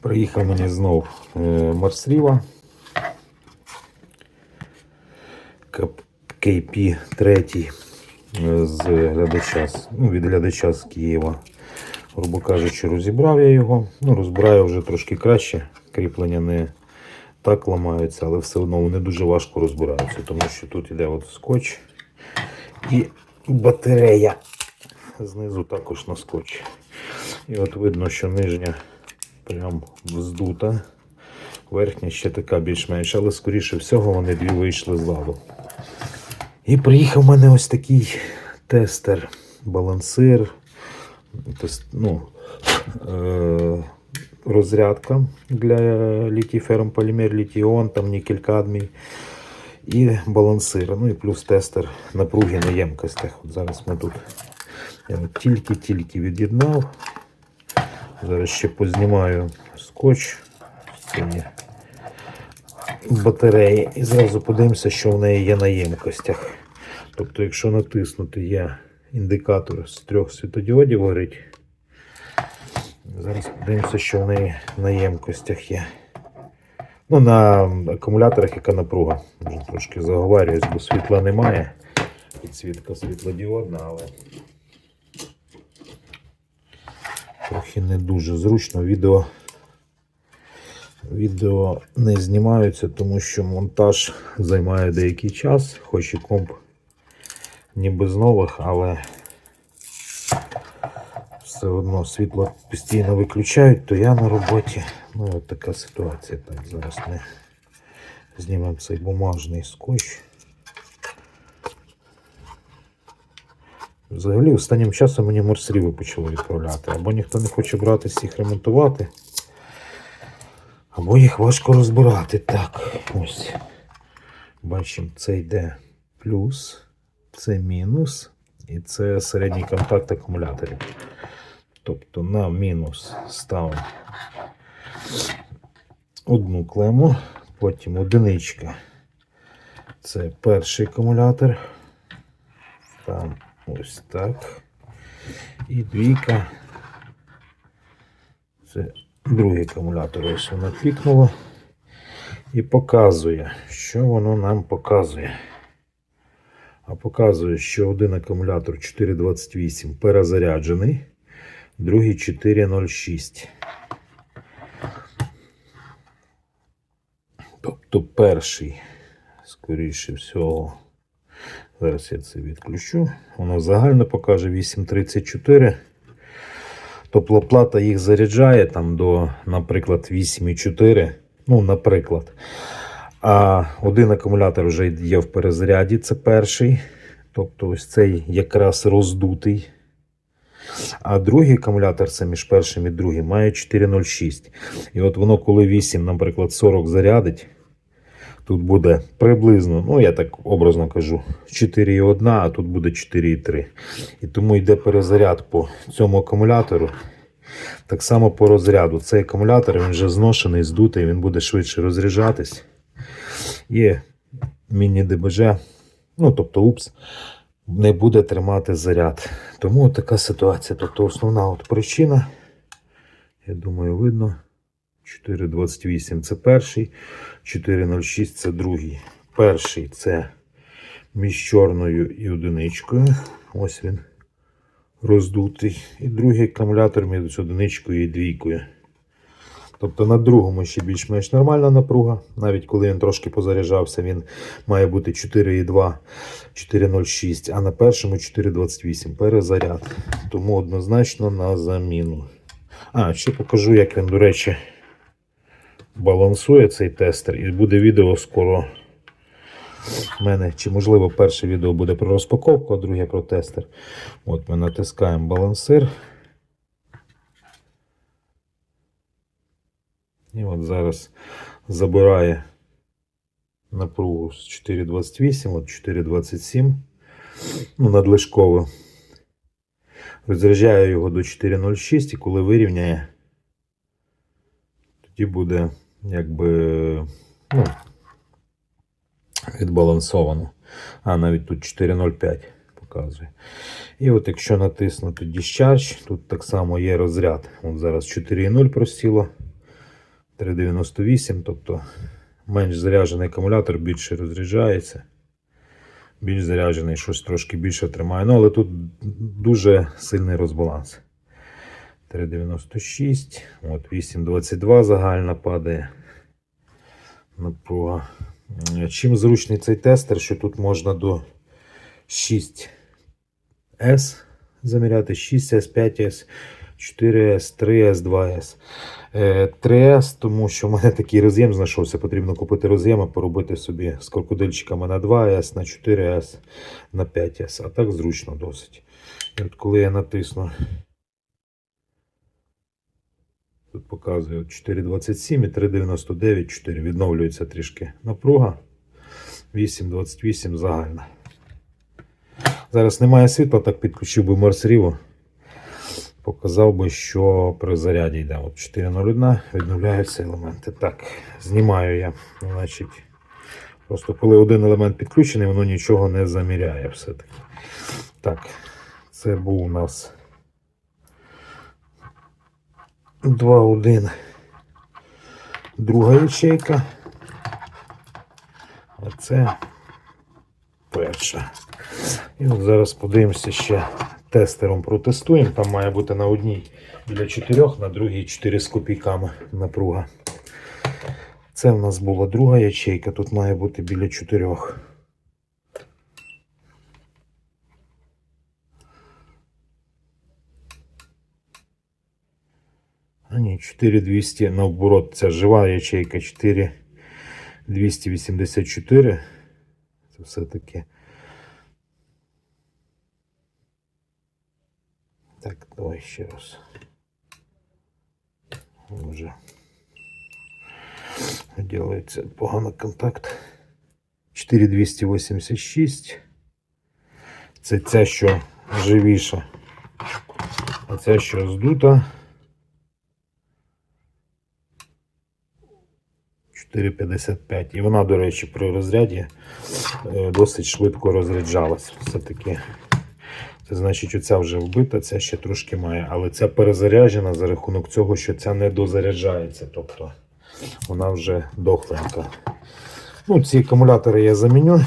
Приїхав мені знов е, Марсріва. KP 3 з глядача, ну, від глядача з Києва. Грубо кажучи, розібрав я його. Ну, розбираю вже трошки краще. Кріплення не так ламаються, але все одно вони дуже важко розбираються, тому що тут іде от скотч і батарея. Знизу також на скотч. І от видно, що нижня прям вздута. Верхня ще така більш-менш, але скоріше всього вони дві вийшли з ладу. І приїхав в мене ось такий тестер, балансир, тест, ну, е, розрядка для літій ферм полімер, літій-іон, там нікель кадмій і балансир. Ну і плюс тестер напруги на ємкостях. От зараз ми тут тільки-тільки від'єднав. Зараз ще познімаю скотч з цієї батареї і зразу подивимося, що в неї є на ємкостях. Тобто, якщо натиснути є індикатор з трьох світодіодів горить. Зараз подивимося, що в неї на ємкостях є. Ну, на акумуляторах яка напруга. Трошки заговарююсь, бо світла немає. Підсвітка світлодіодна, але трохи не дуже зручно. Відео, відео не знімаються, тому що монтаж займає деякий час, хоч і комп ніби з нових, але все одно світло постійно виключають, то я на роботі. Ну, от така ситуація. Так, зараз ми знімемо цей бумажний скотч. Взагалі, останнім часом мені морсріви почали відправляти. Або ніхто не хоче братися їх ремонтувати, або їх важко розбирати. Так, ось. Бачимо, це йде плюс, це мінус, і це середній контакт акумуляторів. Тобто на мінус ставимо одну клему, потім одиничка. Це перший акумулятор. Там ось так. І двійка. Це другий акумулятор. Ось воно клікнуло. І показує, що воно нам показує. А показує, що один акумулятор 428 перезаряджений, другий 406. Тобто перший, скоріше всього, зараз я це відключу. Воно загально покаже 8,34. Тобто плата їх заряджає там до, наприклад, 8,4. Ну, наприклад. А один акумулятор вже є в перезаряді, це перший. Тобто ось цей якраз роздутий. А другий акумулятор, це між першим і другим, має 4,06. І от воно, коли 8, наприклад, 40 зарядить, тут буде приблизно, ну я так образно кажу, 4,1, а тут буде 4,3. І тому йде перезаряд по цьому акумулятору. Так само по розряду. Цей акумулятор він вже зношений, здутий, він буде швидше розряджатись. І міні-ДБЖ, ну тобто УПС, не буде тримати заряд. Тому така ситуація. Тобто основна от причина, я думаю, видно. 4,28 це перший, 4,06 це другий. Перший це між чорною і одиничкою. Ось він роздутий. І другий акумулятор між одиничкою і двійкою. Тобто на другому ще більш-менш нормальна напруга. Навіть коли він трошки позаряджався, він має бути 4,2, 4,06, а на першому 4,28 перезаряд. Тому однозначно на заміну. А, ще покажу, як він, до речі, балансує цей тестер. І буде відео скоро. в мене, чи можливо перше відео буде про розпаковку, а друге про тестер. От ми натискаємо балансир. І от зараз забирає напругу з 4,28, от 4,27. Ну, надлишково. Розряджаю його до 4,06 і коли вирівняє, тоді буде якби ну, відбалансовано. А навіть тут 4,05 показує. І от якщо натиснути Discharge, тут так само є розряд. От зараз 4,0 просіло. 398, тобто менш заряджений акумулятор більше розряджається. Більш заряджений, щось трошки більше тримає. Ну, але тут дуже сильний розбаланс. 3,96, от 8,22 загальна падає напруга. Чим зручний цей тестер, що тут можна до 6S заміряти, 6S, 5S, 4S, 3S, 2S. Е, 3S, тому що в мене такий роз'єм знайшовся. Потрібно купити роз'єм, а поробити собі з крокодильчиками на 2S, на 4S, на 5S. А так зручно досить. І от коли я натисну, тут показує 4,27 і 3,99, 4. Відновлюється трішки напруга. 8,28 загальна. Зараз немає світла, так підключив би Марсріву. Показав би, що при заряді йде. От 4.01 відновляються елементи. Так, знімаю я. Значить, просто коли один елемент підключений, воно нічого не заміряє все-таки. Так, це був у нас 2.1. Друга ячейка. А це перша. І от зараз подивимося ще тестером протестуємо. Там має бути на одній біля 4, на другій 4 з копійками напруга. Це в нас була друга ячейка, тут має бути біля 4. А ні, 4200 наоборот, це жива ячейка 4284. Це все-таки. Так, давай ще раз. Уже делается погано контакт. 4286. Це ця, що живіша. А ця, що здута. 4,55. І вона, до речі, при розряді е, досить швидко розряджалась. Все-таки це значить, оця вже вбита, ця ще трошки має, але ця перезаряджена за рахунок цього, що ця не дозаряджається. Тобто вона вже дохленька. Ну, ці акумулятори я заміню.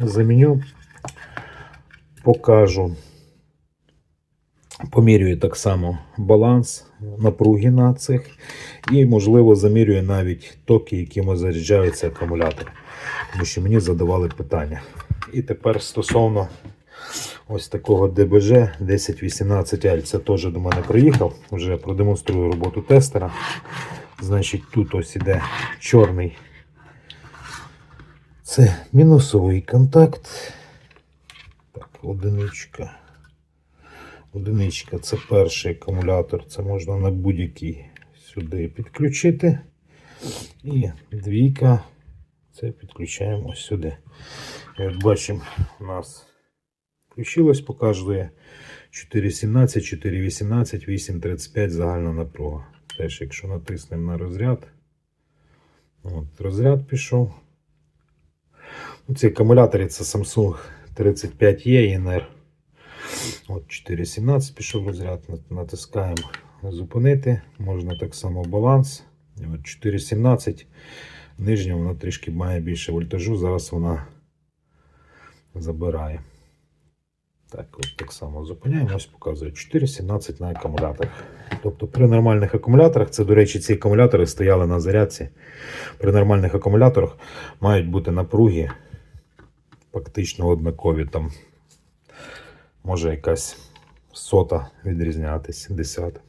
Заміню, покажу. Помірюю так само баланс напруги на цих. І, можливо, замірюю навіть токи, якими заряджаються акумулятори. Тому що мені задавали питання. І тепер стосовно ось такого ДБЖ 1018L. Це теж до мене приїхав. Вже продемонструю роботу тестера. Значить, тут ось іде чорний. Це мінусовий контакт. Так, одиничка. Одиничка це перший акумулятор. Це можна на будь-який сюди підключити. І двійка. Це підключаємо сюди. От бачимо, у нас включилось, показує 4.17, 4.18, 8.35 загальна напруга. Теж, якщо натиснемо на розряд, от, розряд пішов. Ну, Ці акумулятори це Samsung 35E INR. От 4.17 пішов розряд, натискаємо зупинити. Можна так само баланс. От 4.17. Нижня вона трішки має більше вольтажу. Зараз вона забирає. Так, от так само зупиняємо. Ось показує 4.17 на акумуляторах. Тобто при нормальних акумуляторах, це, до речі, ці акумулятори стояли на зарядці. При нормальних акумуляторах мають бути напруги фактично однакові. Там може якась сота відрізнятись, десята.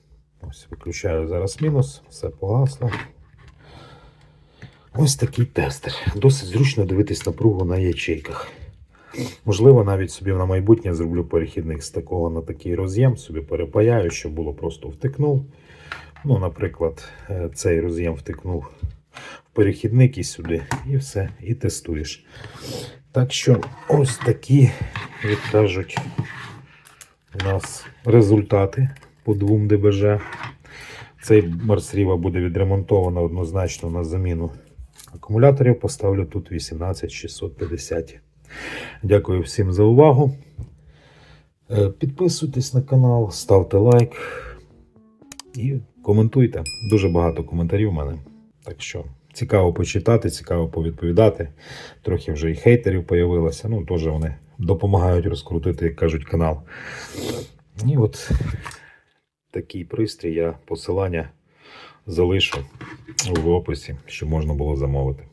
Ось виключаю зараз мінус, все погасло. Ось такий тестер. Досить зручно дивитись напругу на ячейках. Можливо, навіть собі на майбутнє зроблю перехідник з такого на такий роз'єм, собі перепаяю, щоб було просто втикнув. Ну, наприклад, е, цей роз'єм втикнув в перехідник і сюди, і все, і тестуєш. Так що ось такі, як кажуть, у нас результати по двом ДБЖ. Цей Марсріва буде відремонтовано однозначно на заміну акумуляторів. Поставлю тут 18650. Дякую всім за увагу. Е, Підписуйтесь на канал, ставте лайк і коментуйте. Дуже багато коментарів у мене. Так що цікаво почитати, цікаво повідповідати. Трохи вже і хейтерів появилося. Ну, теж вони допомагають розкрутити, як кажуть, канал. І от такий пристрій, я посилання залишу в описі, щоб можна було замовити.